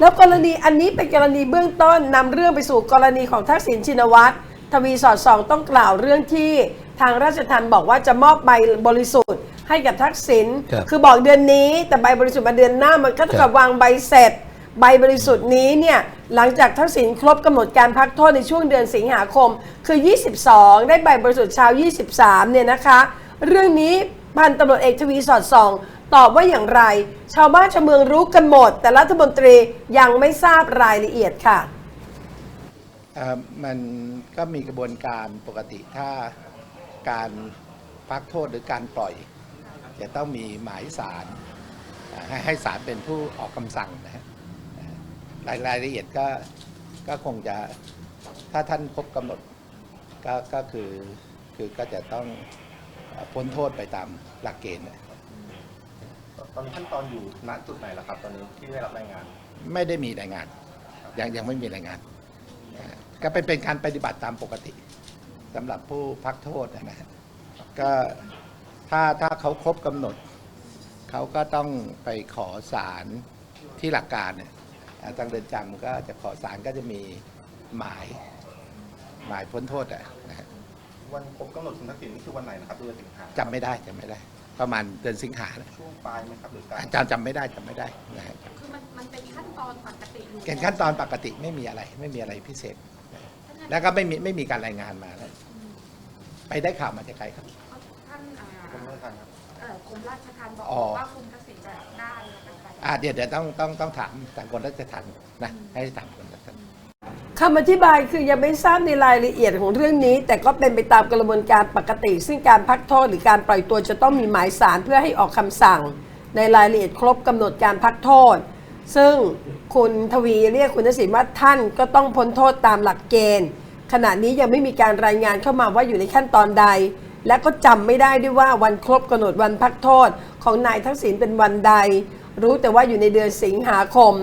แล้วกรณีอันนี้เป็นกรณีเบื้องต้นนำเรื่องไปสู่กรณีของทักษิณชินวัตรทวีสอดส่องต้องกล่าวเรื่องที่ทางราชทัณฑ์บอกว่าจะมอบใบบริสุทธิ์ให้กับทักษิณครับคือบอกเดือนนี้แต่ใบบริสุทธิ์มาเดือนหน้ามันก็เท่ากับวางใบเสร็จ ใบบริสุทธิ์นี้เนี่ยหลังจากทักษิณครบกำหนดการพักโทษในช่วงเดือนสิงหาคม คือ 22 ได้ใบบริสุทธิ์ชาว23 เนี่ยนะคะ เรื่องนี้พันตำรวจเอกทวีสอดส่อง ตอบว่าอย่างไร ชาวบ้านชาวเมืองรู้กันหมด แต่รัฐมนตรียังไม่ทราบรายละเอียดค่ะ เอ่อมันก็มีกระบวนการปกติถ้าการพักโทษหรือการปล่อย จะต้องมีหมายสารอ่าให้ให้ศาลเป็นผู้ออกคำสั่งนะฮะอ่ารายรายละเอียดก็ก็คงจะถ้าท่านครบกำหนดก็ก็คือคือก็จะต้องเอ่อพ้นโทษไปตามหลักเกณฑ์นะ ตอนนี้ขั้นตอนอยู่ณจุดไหนแล้วครับตอนนี้ที่ได้รับรายงาน ไม่ได้มีรายงาน ยังยังไม่มีรายงานอ่าก็เป็นเป็นการปฏิบัติตามปกติสำหรับผู้พักโทษนะฮะก็ถ้าถ้าเขาครบกำหนด เขาก็ต้องไปขอสารที่หลักการเนี่ยอ่าทางเรือนจำก็จะขอสารก็จะมีหมายหมายพ้นโทษอะนะฮะวันครบกำหนดคุณทักษิณนี่คือวันไหนนะครับเดือนสิงหาจำไม่ได้จำไม่ได้ ประมาณเดือนสิงหานะช่วงปลายไหมครับหรือกลางอาจารย์จำไม่ได้จำไม่ได้นะฮะคือมันมันเป็นขั้นตอนปกติอยู่เป็นขั้นตอนปกติไม่มีอะไร ไม่มีอะไรพิเศษ แล้วก็ไม่มีไม่มีการรายงานมาแล้วไปได้ข่าวมาจากใครครับ ท่านอ่าผมไม่ทันครับเอ่อกรมราชทัณฑ์บอกอ๋อ ว่าคุณทักษิณจะได้อะไรไป อ่าเดี๋ยวเดี๋ยวต้องต้องต้องถามทางคนรัชทันนะให้ถามคนรัชทัน คำอธิบายคือยังไม่ทราบในรายละเอียดของเรื่องนี้ แต่ก็เป็นไปตามกระบวนการปกติ ซึ่งการพักโทษหรือการปล่อยตัวจะต้องมีหมายสารเพื่อให้ออกคำสั่ง ในรายละเอียดครบกำหนดการพักโทษ ซึ่งคุณทวีเรียกคุณทักษิณว่าท่านก็ต้องพ้นโทษตามหลักเกณฑ์ ขณะนี้ยังไม่มีการรายงานเข้ามาว่าอยู่ในขั้นตอนใด และก็จำไม่ได้ด้วยว่าวันครบกำหนดวันพักโทษ ของนายทักษิณเป็นวันใด รู้แต่ว่าอยู่ในเดือนสิงหาคม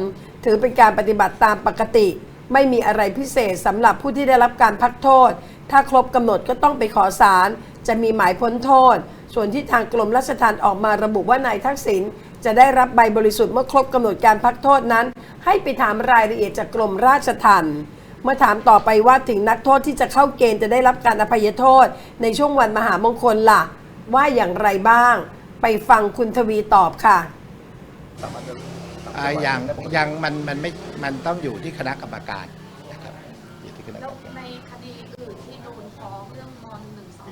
ถือเป็นการปฏิบัติตามปกติ ไม่มีอะไรพิเศษสำหรับผู้ที่ได้รับการพักโทษ ถ้าครบกำหนดก็ต้องไปขอศาลจะมีหมายพ้นโทษ ส่วนที่ทางกรมราชทัณฑ์ออกมาระบุว่านายทักษิณจะได้รับใบบริสุทธิ์เมื่อครบกำหนดการพักโทษนั้น ให้ไปถามรายละเอียดจากกรมราชทัณฑ์เมื่อถามต่อไปว่าถึงนักโทษที่จะเข้าเกณฑ์จะได้รับการอภัยโทษ ในช่วงวันมหามงคลล่ะ ว่าอย่างไรบ้าง ไปฟังคุณทวีตอบค่ะ สามารถจะอ่ายังยังมันมันไม่มันต้องอยู่ที่คณะกรรมการนะครับอยู่ที่คณะกรแล้รวมการ ในคดีอื่นที่โดนฟ้องเรื่องมอนหนึ่งสอง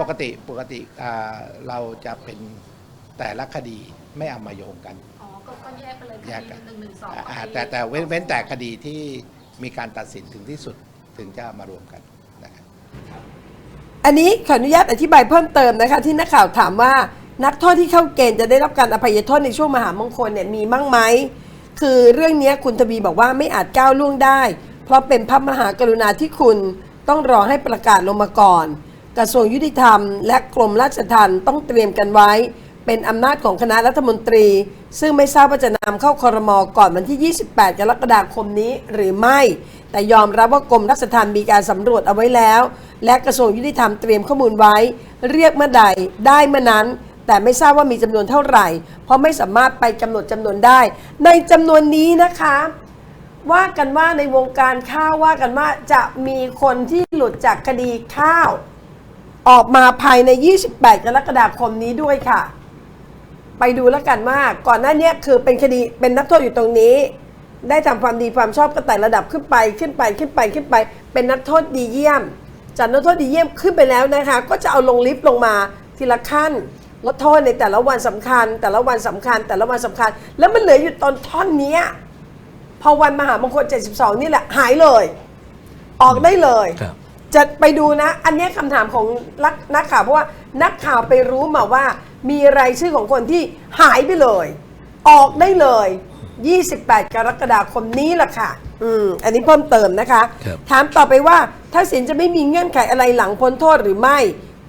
ปกติปกติอ่าเราจะเป็นแต่ละคดีไม่เอามาโยงกัน อ๋อก็ก็แยกไปเลยคแยกดีกันหนึ่งหนึ่งสองอ่าอ่าแต่แต่เว้นเว้นแต่คดีที่มีการตัดสินถึงที่สุดถึงจะเอามารวมกันนะครับ อันนี้ขออนุญาตอธิบายเพิ่มเติมนะคะ ที่นักข่าวถามว่า นักโทษที่เข้าเกณฑ์จะได้รับการอภัยโทษในช่วงมหามงคลเนี่ยมีมั่งไหมคือเรื่องนี้คุณทวีบอกว่าไม่อาจก้าวล่วงได้ เพราะเป็นพระมหากรุณาธิคุณต้องรอให้ประกาศลงมาก่อน กระทรวงยุติธรรม และกรมราชทัณฑ์ต้องเตรียมกันไว้ เป็นอำนาจของคณะรัฐมนตรี ซึ่งไม่ทราบว่าจะนำเข้าคอรมอก่อนวันที่ 28 กรกฎาคมนี้หรือไม่ แต่ยอมรับว่ากรมราชทัณฑ์มีการสำรวจเอาไว้แล้ว และกระทรวงยุติธรรมเตรียมข้อมูลไว้ เรียกเมื่อใดได้เมื่อนั้น แต่ไม่ทราบว่ามีจำนวนเท่าไหร่ เพราะไม่สามารถไปกำหนดจำนวนได้ ในจำนวนนี้นะคะ ว่ากันว่าในวงการข้าวว่ากันว่าจะมีคนที่หลุดจากคดีข้าว ออกมาภายใน 28 กรกฎาคมนี้ด้วยค่ะ ไปดูแล้วกันว่าก่อนหน้านี้คือเป็นคดีเป็นนักโทษอยู่ตรงนี้ได้ทำความดีความชอบก็ไต่ระดับขึ้นไปขึ้นไปขึ้นไปขึ้นไป เป็นนักโทษดีเยี่ยม จากนักโทษดีเยี่ยมขึ้นไปแล้วนะคะ ก็จะเอาลงลิฟต์ลงมาทีละขั้น ลดโทษในแต่ละวันสำคัญ แต่ละวันสำคัญ แต่ละวันสำคัญ แล้วมันเหลืออยู่ตอนท่อนเนี้ยพอวันมหามงคล 72 นี่แหละ หายเลย ออกได้เลยครับจะไปดูนะ อันเนี้ยคำถามของนักนักข่าวเพราะว่านักข่าวไปรู้มาว่า มีรายชื่อของคนที่หายไปเลย ออกได้เลย 28 กรกฎาคมนี้แหละค่ะ อืม อันนี้เพิ่มเติมนะคะครับถามต่อไปว่าถ้าสินจะไม่มีเงื่อนไขอะไรหลังพ้นโทษหรือไม่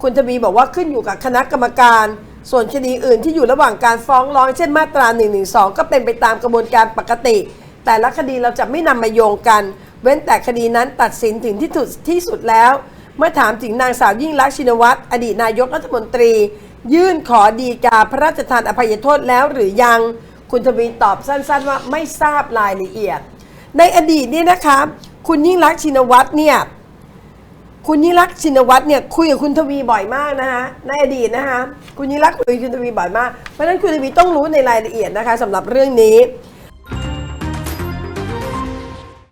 คุณทวีบอกว่าขึ้นอยู่กับคณะกรรมการ ส่วนคดีอื่นที่อยู่ระหว่างการฟ้องร้องเช่นมาตรา 112 ก็เป็นไปตามกระบวนการปกติ แต่ละคดีเราจะไม่นำมาโยงกัน เว้นแต่คดีนั้นตัดสินถึงที่สุดที่สุดแล้ว เมื่อถามถึงนางสาวยิ่งลักษณ์ชินวัตรอดีตนายกรัฐมนตรี ยื่นขอดีกาพระราชทานอภัยโทษแล้วหรือยังคุณทวีตอบสั้นๆว่าไม่ทราบรายละเอียด ในอดีตเนี่ยนะคะ คุณยิ่งรักษณ์ชินวัตรเนี่ย คุณยิ่งรักษ์ชินวัตรเนี่ยคุยกับคุณทวีบ่อยมากนะคะในอดีตนะคะคุณยิ่งรักษ์คุยกับคุณทวีบ่อยมากเพราะฉะนั้นคุณทวีต้องรู้ในรายละเอียดนะคะสำหรับเรื่องนี้